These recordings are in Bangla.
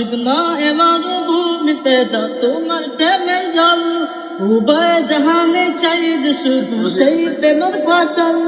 আশিক না এবার ভূমিতে দা তোমার প্রেমের জল। উভয় জাহানে চাই যে শুধু সেই প্রেমের ফসল।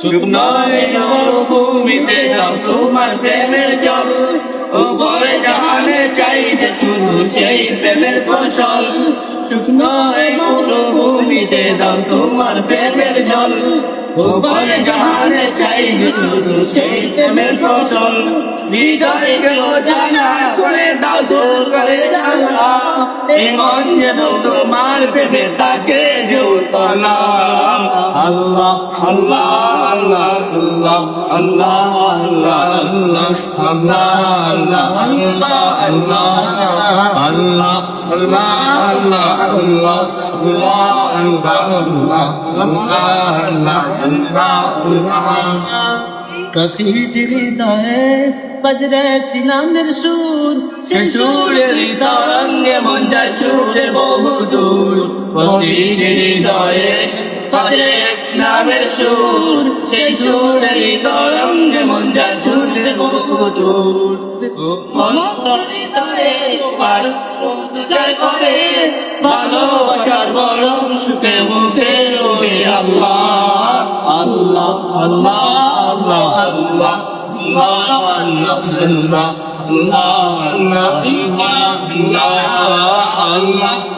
শুকনো এবার ভূমিতে দা তোমার প্রেমের জল। উভয় জাহান শুধু সেই প্রেমের ফসল। শুকনো ভূমিতে দাও তোমার প্রেমের জল। উভয় জাহানে চাই শুধু সেই প্রেমের ফসল। হৃদয় গেল জানা, করে দাও দূর করে জানা। এমন যেন তোমার প্রেমে তাকে আল্লাহ আল্লাহ আল্লাহ। কথিত হৃদয়ে বজরে চিনামের সুর সে সুরের তরঙ্গে মন যায় ছুটে বহু দূর কথিত হৃদয়ে তাদের নামের সুর সেই সুরের তরঙ্গে মন যায় ছুটে বহু দূর মন হৃদয়ে পার জয় করে ভালোবাসার বরং সুখে মুখে রবে আল্লাহ আল্লাহ আল্লাহ আল্লাহ আল্লাহ আল্লাহ আল্লাহ আল্লাহ আল্লাহ আল্লাহ আল্লাহ